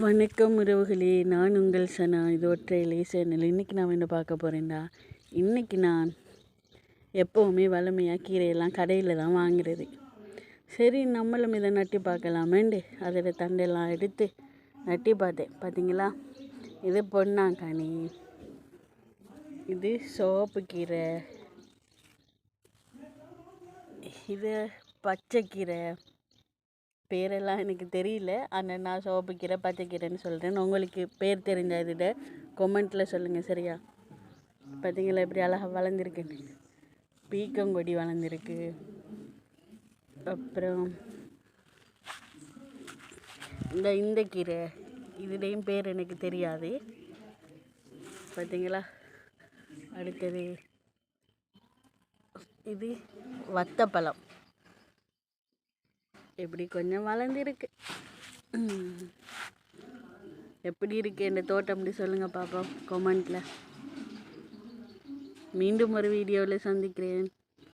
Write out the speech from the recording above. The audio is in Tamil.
வணக்கம் உறவுகளே. நான் உங்கள் சனா. இது ஒற்றையிலே சேனல். இன்றைக்கி நான் என்ன பார்க்க போகிறேன்டா இன்றைக்கி நான் எப்போவுமே வளமையாக கீரையெல்லாம் கடையில் தான் வாங்குறது. சரி நம்மளும் இதை நட்டி பார்க்கலாமேண்டு அதோட தண்டெல்லாம் எடுத்து நட்டி பார்த்தேன். பார்த்தீங்களா இது பொன்னாங்கனி இது சோப்பு கீரை. இது பச்சைக்கீரை பேரெல்லாம் எனக்கு தெரியல. ஆனால் நான் சோப்புக்கீரை பச்சைக்கீரைன்னு சொல்கிறேன் உங்களுக்கு பேர் தெரிஞ்ச இதில் கொமெண்ட்டில் சொல்லுங்கள் சரியா? பார்த்தீங்களா இப்படி அழகாக வளர்ந்துருக்குன்னு பீக்கங்கொடி வளர்ந்துருக்கு. அப்புறம் இந்த இந்த கீரை. இதுலேயும் பேர் எனக்கு தெரியாது. பார்த்தீங்களா அடுத்தது இது வத்தப்பழம். இப்படி கொஞ்சம் வளர்ந்துருக்கு. எப்படி இருக்குது இந்த தோட்டம் அப்படி சொல்லுங்கள் பாப்போம் கொமெண்ட்டில் மீண்டும் ஒரு வீடியோவில் சந்திக்கிறேன்.